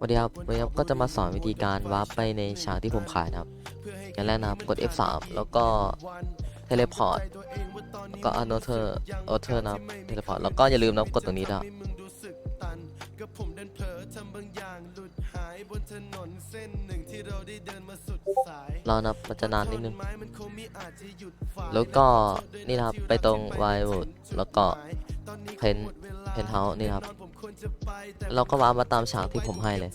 สวัสดีครับวันนี้ครับก็จะมาสอนวิธีการวาร์ปไปในฉากที่ผมขายนะครับอย่างแรกนะครับกด F3 แล้วก็เทเลพอร์ตแล้วก็อันโนเทอร์ออเทอร์นะครับเทเลพอร์ตแล้วก็อย่าลืมนะครับกดตรงนี้นะครับรอนะครับมันจะนานนิดนึง แล้วก็นี่นะครับไปตรงไวโ o ดแล้วก็เพนเพนเฮาส์นี่ครับ เราก็วาร์ปมาตามฉากที่ผมให้เลย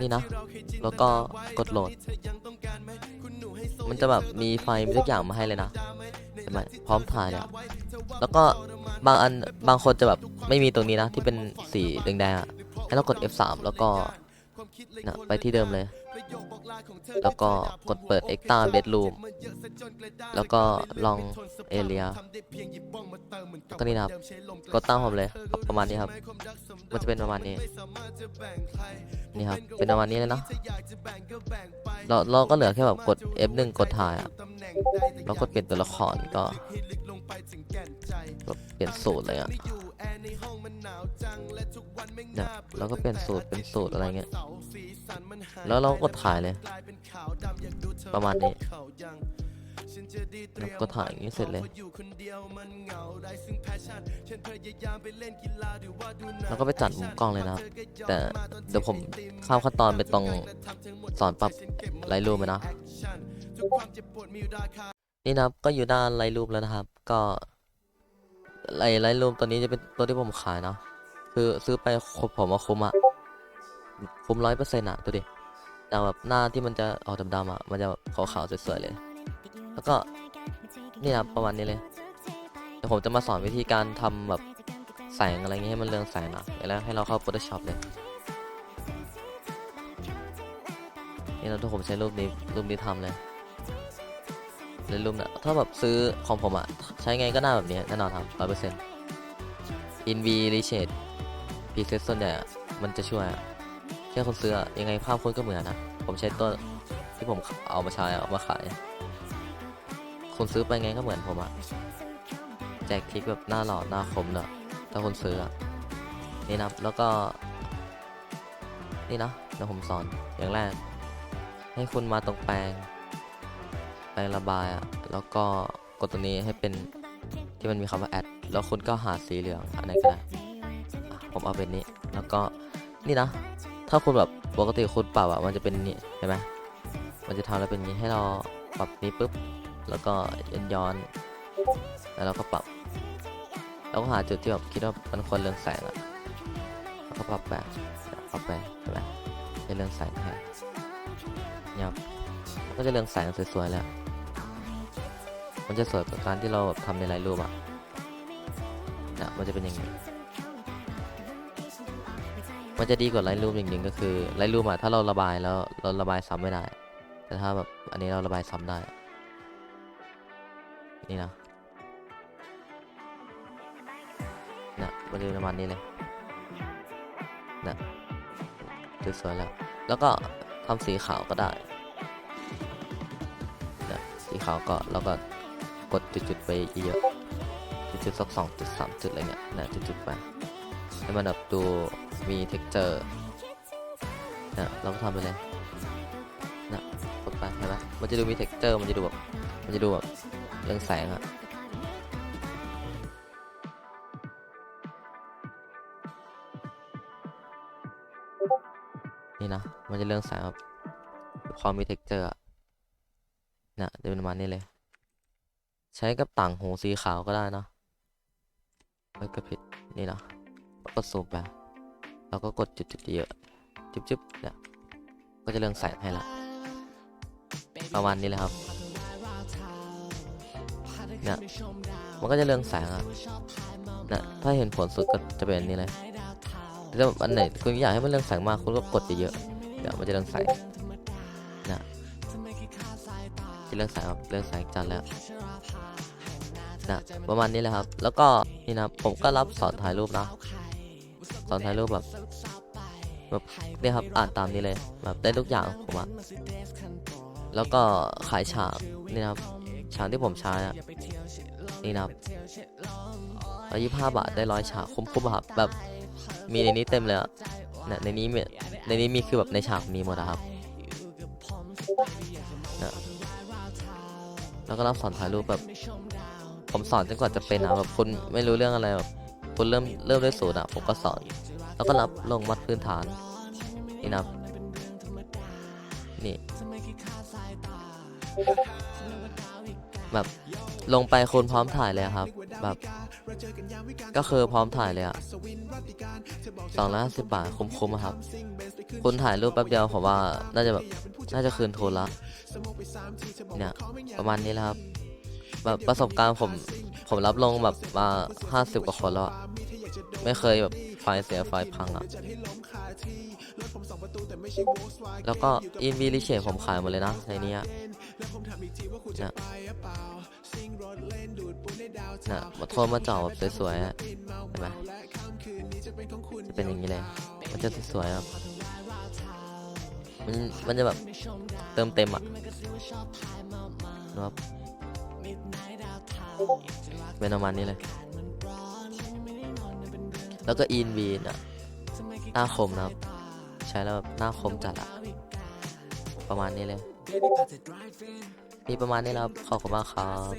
นี่นะ แล้วก็กดโหลด มันจะแบบมีไฟล์มีทุกอย่างมาให้เลยนะเห็นไหมพร้อมถ่ายเลยอะแล้วก็บางอันบางคนจะแบบไม่มีตรงนี้นะที่เป็นสีแดงๆอะให้เรากด F3 แล้วก็ นะไปที่เดิมเลย แล้วก็กดเปิด Extra Bedroom แล้วก็ลอง Area ก็นี่นะครับ กดตั้งผมเลยครับประมาณนี้ครับ มันจะเป็นประมาณนี้ นี่ครับ เป็นประมาณนี้เลยเนาะ เราเราก็เหลือแค่แบบกด F1 กดถ่ายอะแล้วกดเปลี่ยนตัวละครก็แบบเปลี่ยนสูตรเลยอะ เนี่ยเราก็เปลี่ยนสูตรเป็นสูตรอะไรเงี้ย แล้วเราก็กดถ่ายเลย ประมาณนี้แล้วก็ถ่ายอย่างนี้เสร็จเลย แล้วก็ไปจัดมุมกล้องเลยนะครับ แต่เดี๋ยวผมข้ามขั้นตอนไปตรงสอนปรับไลท์รูปไปนะ นี่นะครับก็อยู่ด้านไลท์รูปแล้วนะครับ ก็ไลท์ไลท์รูปตัวนี้จะเป็นตัวที่ผมขายเนาะ คือซื้อไปผมมาคุ้มอะคุ้มร้อยเปอร์เซ็นต์อะตัวดิแต่แบบหน้าที่มันจะออกดำๆอะมันจะขาวๆสวยๆเลย แล้วก็นี่นะประมาณนี้เลยเดี๋ยวผมจะมาสอนวิธีการทำแบบแสงอะไรเงี้ยให้มันเรืองแสงนะแล้วให้เราเข้า Photoshop เลย นี่เราถ้าผมใช้รูปนี้รูปนี้ทำเลยเลยรูปนี่ยถ้าแบบซื้อของผมอะใช้ไงก็หน้าแบบนี้แน่นอนครับร้อยเปอร์เซ็นต์อินวีรีเชด พีเซตส่วนใหญ่อะมันจะช่วยอะแค่คนซื้ออะยังไงภาพคุณก็เหมือนนะผมใช้ตัวที่ผมเอามาใช้เอามาขายคนซื้อไปไงก็เหมือนผมอะแจกทิกแบบหน้าหล่อหน้าคมเนอะถ้าคนซื้ออะนี่นะแล้วก็ นี่นะเดี๋ยวผมสอนอย่างแรก ให้คุณมาตรงแปลงแปลงระบายอะแล้วก็กดตรงนี้ให้เป็นที่มันมีคำว่าแอดแล้วคุณก็หาสีเหลืองอันไหนก็ได้ ผมเอาเป็นนี้ แล้วก็นี่นะ ถ้าคุณแบบปกติคุณปรับอะมันจะเป็นนี่เห็นไหมมันจะทำแล้วเป็นนี้ให้เราปรับนี้ปุ๊บ แล้วก็ย้อนย้อน แล้วเราก็ปรับ แล้วก็หาจุดที่แบบคิดว่ามันควรเรื่องแสงอะแล้วก็ปรับไปปรับไปเห็นไหมจะเรื่องแสงแทนเนี่ยครับก็จะเรื่องแสงสวยๆแล้วมันจะสวยกว่าการที่เราแบบทำในไลน์รูปอะเนี่ยมันจะเป็นอย่างนี้ มันจะดีกว่าไลน์รูปอย่างหนึ่งก็คือไลน์รูปอะถ้าเราระบายแล้วเราระบายซ้ำไม่ได้ แต่ถ้าแบบอันนี้เราระบายซ้ำได้ นี่นะเนี่ยมันจะเป็นประมาณนี้เลยเนี่ยสวยๆแล้ว แล้วก็ทำสีขาวก็ได้นี่ยสีขาวก็เราก็กดจุดๆไปเยอะจุดๆสักสองจุดสามจุดอะไรเงี้ยนี่ยจุดๆไปให้มันแบบดู มี texture เนี่ยเราก็ทำไปเลยเนี่ยกดไปเห็นไหมมันจะดูมี texture มันจะดูแบบมันจะดูแบบเรื่องแสงอะนี่นะ มันจะเรื่องแสงแบบความมี texture อะเนี่ยจะเป็นประมาณนี้เลย ใช้กับต่างหูสีขาวก็ได้นะไม่ก็ผิดนี่นะก็ซูมไป แล้วก็กดจุดๆเยอะจุ๊บๆเนี่ยก็จะเรื่องแสงให้ละประมาณนี้เลยครับเนี่ยมันก็จะเรืองแสงอะนะถ้าเห็นผลสุดก็จะเป็นอันนี้เลยแต่ถ้าอันไหนคุณอยากให้มันเรืองแสงมากคุณก็กดเยอะๆเดี๋ยวมันจะเรืองแสงนะจะเรืองแสงครับเรืองแสงจัดแล้วนะประมาณนี้เลยครับ แล้วก็นี่นะผมก็รับสอนถ่ายรูปนะ สอนถ่ายรูปแบบแบบเนี่ยครับอ่านตามนี้เลยแบบได้ทุกอย่างผมอะแล้วก็ขายฉากนี่นะครับฉากที่ผมใช้อะนี่นะครับร้อยี่ห้าบาทได้ร้อยฉากคุ้มๆอะครับแบบมีในนี้เต็มเลยอะเนี่ยในนี้มีในนี้มีคือแบบในฉากมีหมดอะครับแล้วก็รับสอนถ่ายรูปแบบ ผมสอนจนกว่าจะเป็นอะแบบคุณไม่รู้เรื่องอะไรแบบ คุณเริ่มเริ่มด้วยศูนย์อะผมก็สอน แล้วก็รับลงมัดพื้นฐาน นี่นะนี่แบบลงไปคุณพร้อมถ่ายเลยครับ แบบ ก็คือพร้อมถ่ายเลยอะสองร้อยห้าสิบบาทคุ้มๆครับ คุณถ่ายรูปแป๊บเดียวผมว่าน่าจะแบบน่าจะคืนทุนละเนี่ยประมาณนี้แหละครับ แบบประสบการณ์ผมผมรับลงแบบมาห้าสิบกว่าคนแล้วอะไม่เคยแบบไฟล์เสียไฟล์พังอะแล้วก็อินวีลิเชตผมขายหมดเลยนะในนี้เนี่ยเนี่ยมาโทรมาเจาะแบบสวยๆอะเห็นไหมจะเป็นอย่างนี้เลย มันจะสวยๆครับมันมันจะแบบเติมเต็มอะนะครับ เป็นประมาณนี้เลย แล้วก็อินวีน่ะ หน้าคมนะครับ ใช้แล้วแบบหน้าคมจัดอะประมาณนี้เลย มีประมาณนี้แล้วขอบคุณมากครับ